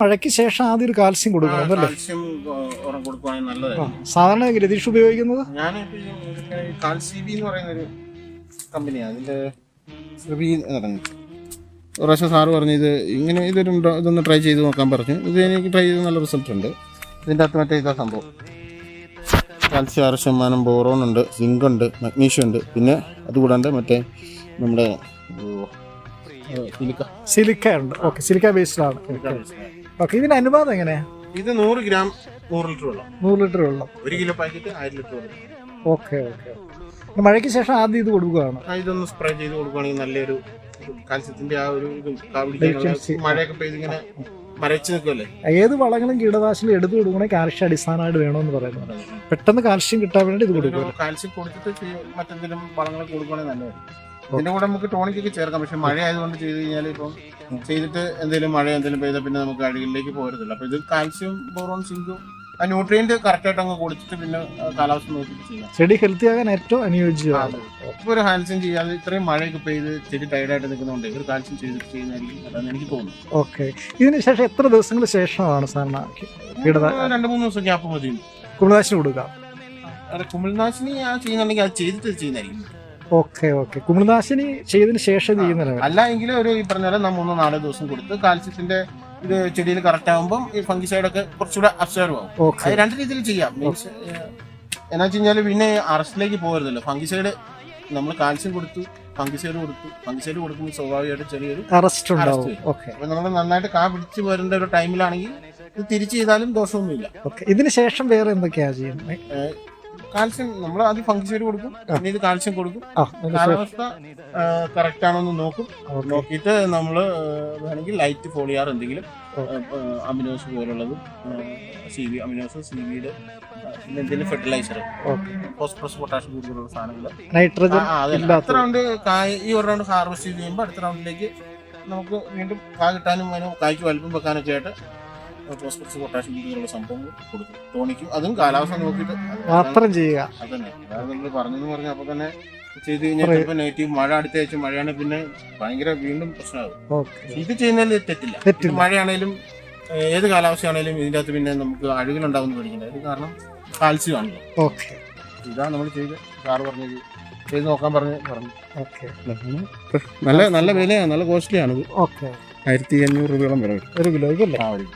മഴയ്ക്ക് ശേഷം ആദ്യം ഒരു കാൽസ്യം കൊടുക്കണം കാൽസ്യം ഉറം കൊടുക്കുവാണെങ്കിൽ നല്ലതായിരിക്കും സാധാരണ രതീഷ് ഉപയോഗിക്കുന്നത്? ഞാൻ കാൽസി ബി എന്ന് പറയുന്ന ഒരു കമ്പനിയാണ് അതിന്റെ ശ്രീ പ്രാവശ്യം സാറ് പറഞ്ഞു ഇത് ഇങ്ങനെ ഇതൊരു ഇതൊന്ന് ട്രൈ ചെയ്ത് നോക്കാൻ പറഞ്ഞു. ഇത് എനിക്ക് ട്രൈ ചെയ്ത് നല്ല റിസൾട്ട് ഉണ്ട്. ഇതിന്റെ അകത്ത് മറ്റേ ഇതാ സംഭവം. കാൽസ്യം ആറ് ശതമാനം ബോറോൺ ഉണ്ട് സിങ്ക് ഉണ്ട് മഗ്നീഷ്യം ഉണ്ട്. പിന്നെ അതുകൂടാണ്ട് മറ്റേ നമ്മുടെ സിലിക്ക. സിലിക്ക ഉണ്ട്. ഓക്കെ സിലിക്ക ബേസ്ഡിലാണ് ഓക്കെ ഇതിന്റെ അനുപാതം എങ്ങനെയാ ഇത് നൂറ് ഗ്രാം നൂറ് ലിറ്റർ വെള്ളം. നൂറ് ലിറ്റർ വെള്ളം. ഒരു കിലോ പാക്കറ്റ് ആയിരം ലിറ്റർ വെള്ളം. Okay okay. മഴയ്ക്ക് ശേഷം ആദ്യം ഇത് കൊടുക്കുകയാണ്. ആ, ഇതൊന്ന് സ്പ്രേ ചെയ്ത് കൊടുക്കുകയാണെങ്കിൽ നല്ലൊരു കാൽസ്യത്തിന്റെ ആ ഒരു ഇതും മഴയൊക്കെ പെയ്ത് ഇങ്ങനെ മരച്ച് നിൽക്കുമല്ലേ ഏത് വളങ്ങളും കീടനാശിനി എടുത്തു കൊടുക്കണേ കാൽഷ്യം അടിസ്ഥാനമായിട്ട് വേണമെന്ന് പറയുന്നത് പെട്ടെന്ന് കാൽഷ്യം കിട്ടാൻ വേണ്ടി ഇത് കൊടുക്കുക കാൽഷ്യം കാൽസ്യം കൊടുത്തിട്ട് ചെയ്യ- മറ്റെന്തെങ്കിലും വളങ്ങൾ കൊടുക്കുകയാണെങ്കിൽ നല്ലതായിരിക്കും. ഇതിന്റെ കൂടെ നമുക്ക് ടോണിക്കൊക്കെ ചേർക്കാം. പക്ഷെ മഴ ആയതുകൊണ്ട് ചെയ്ത് കഴിഞ്ഞാൽ ഇപ്പം ചെയ്തിട്ട് എന്തെങ്കിലും മഴ എന്തെങ്കിലും പെയ്താൽ പിന്നെ നമുക്ക് അഴുകിലേക്ക് പോരത്തില്ല അപ്പൊ ഇത് കാൽസ്യം ബോറോൺ സിങ്കും ആ ന്യൂട്രിയന്റ് കറക്റ്റ് ആയിട്ട് അങ്ങ് കൊടുത്തിട്ട് പിന്നെ കാലാവസ്ഥ നോക്കിയിട്ട് ചെയ്യാം. ചെടി ഹെൽത്തി ആകാൻ ഏറ്റവും അനുയോജ്യമാണ്. ഇപ്പൊ ഒരു കാൽസ്യം ചെയ്യാതെ ഇത്രയും മഴയൊക്കെ പെയ്ത് ചെടി ടൈഡായിട്ട് നിൽക്കുന്നുണ്ട് ഒരു കാൽസ്യം ചെയ്ത് ചെയ്യുന്നതായിരിക്കും അതാണ് എനിക്ക് തോന്നുന്നു. ഓക്കെ. ഇതിന് ശേഷം എത്ര ദിവസങ്ങൾ ശേഷമാണ് സാറിന് രണ്ടു മൂന്ന് ദിവസം ഗ്യാപ്പ് മതി കുമിനാശിനി കൊടുക്കുക അതെ കുമിൾനാശിനി ആ ചെയ്യുന്നുണ്ടെങ്കിൽ അത് ചെയ്തിട്ട് ചെയ്യുന്നതായിരിക്കും. Okay okay. കുമിളനാശിനി ചെയ്തതിന് ശേഷം ചെയ്യുന്നില്ല അല്ല എങ്കിൽ ഒരു ഈ പറഞ്ഞ പോലെ മൂന്നോ നാലോ ദിവസം കൊടുത്ത് കാൽസ്യത്തിന്റെ ഇത് ചെടിയിൽ കറക്റ്റ് ആകുമ്പോൾ ഈ ഫംഗിസൈഡ് ഒക്കെ കുറച്ചുകൂടെ അബ്സർവ് ആവും. അത് രണ്ട് രീതിയിൽ ചെയ്യാം. മീൻസ് എന്നാ വെച്ച് കഴിഞ്ഞാൽ പിന്നെ അറസ്റ്റിലേക്ക് പോകരുതല്ലോ. ഫംഗിസൈഡ് നമ്മൾ കാൽസ്യം കൊടുത്തു ഫംഗിസൈഡ് കൊടുത്തു. ഫംഗിസൈഡ് കൊടുക്കുമ്പോൾ സ്വാഭാവികമായിട്ട് ചെറിയൊരു അറസ്റ്റ് ഉണ്ടാവും. അപ്പൊ നമ്മൾ നന്നായിട്ട് കാ പിടിച്ച് വരേണ്ട ഒരു ടൈമിലാണെങ്കിൽ ഇത് തിരിച്ചു ചെയ്താലും ദോഷമൊന്നുമില്ല. ഇതിന് ശേഷം വേറെ എന്തൊക്കെയാ ചെയ്യുന്നത്? കാൽസ്യം നമ്മൾ ആദ്യം ഫംഗിസൈഡ് കൊടുക്കും പിന്നെ ഇത് കാൽസ്യം കൊടുക്കും. കാലാവസ്ഥ കറക്റ്റ് ആണോ എന്ന് നോക്കും. നോക്കിയിട്ട് നമ്മൾ വേണമെങ്കിൽ ലൈറ്റ് ഫോളിയാർ എന്തെങ്കിലും അമിനോസ് പോലുള്ളതും സി വി അമിനോസ് സി പിന്നെ എന്തെങ്കിലും ഫെർട്ടിലൈസർ ഫോസ്ഫറസ് പൊട്ടാഷ്യം കൂടുതലുള്ള സാധനങ്ങൾ നൈട്രജൻ അടുത്ത റൗണ്ട് കായ് ഈ ഒരു റൗണ്ട് ഹാർവെസ്റ്റ് ചെയ്യുമ്പോൾ അടുത്ത റൗണ്ടിലേക്ക് നമുക്ക് വീണ്ടും കാ കിട്ടാനും അതിന് കായ്ക്ക് വലുപ്പം വെക്കാനൊക്കെ ആയിട്ട് ഫോസ്ഫറസ് പൊട്ടാഷ്യം രീതിയിലുള്ള സംഭവങ്ങൾ കൊടുക്കും ടോണിക്കും അതും കാലാവസ്ഥ നോക്കിയിട്ട് മാത്രം ചെയ്യുക. അതന്നെ. അതായത് നമ്മൾ പറഞ്ഞെന്ന് പറഞ്ഞാൽ അപ്പൊ തന്നെ ചെയ്ത് കഴിഞ്ഞാൽ ചിലപ്പോൾ നെഗറ്റീവ് മഴ അടുത്ത ആഴ്ച മഴയാണെങ്കിൽ പിന്നെ ഭയങ്കര വീണ്ടും പ്രശ്നമാകും. ഇത് ചെയ്യുന്നതിൽ തെറ്റില്ല. മഴയാണേലും ഏത് കാലാവസ്ഥയാണേലും ഇതിന്റെ അകത്ത് പിന്നെ നമുക്ക് അഴുകലുണ്ടാവുന്ന പേടിക്കണ്ട. ഇത് കാരണം കാൽസ്യം ആണല്ലോ ഓക്കെ. ഇതാണ് നമ്മൾ ചെയ്ത്. സാറ് പറഞ്ഞത് ചെയ്ത് നോക്കാൻ പറഞ്ഞ് പറഞ്ഞു. നല്ല നല്ല വിലയാണ്. നല്ല കോസ്റ്റ്ലി ആണ് ഇത് ഓക്കെ. ആയിരത്തി അഞ്ഞൂറ് രൂപയോളം വില വരും. ഒരു കിലോയ്ക്ക് അല്ലേ ആ ഒരു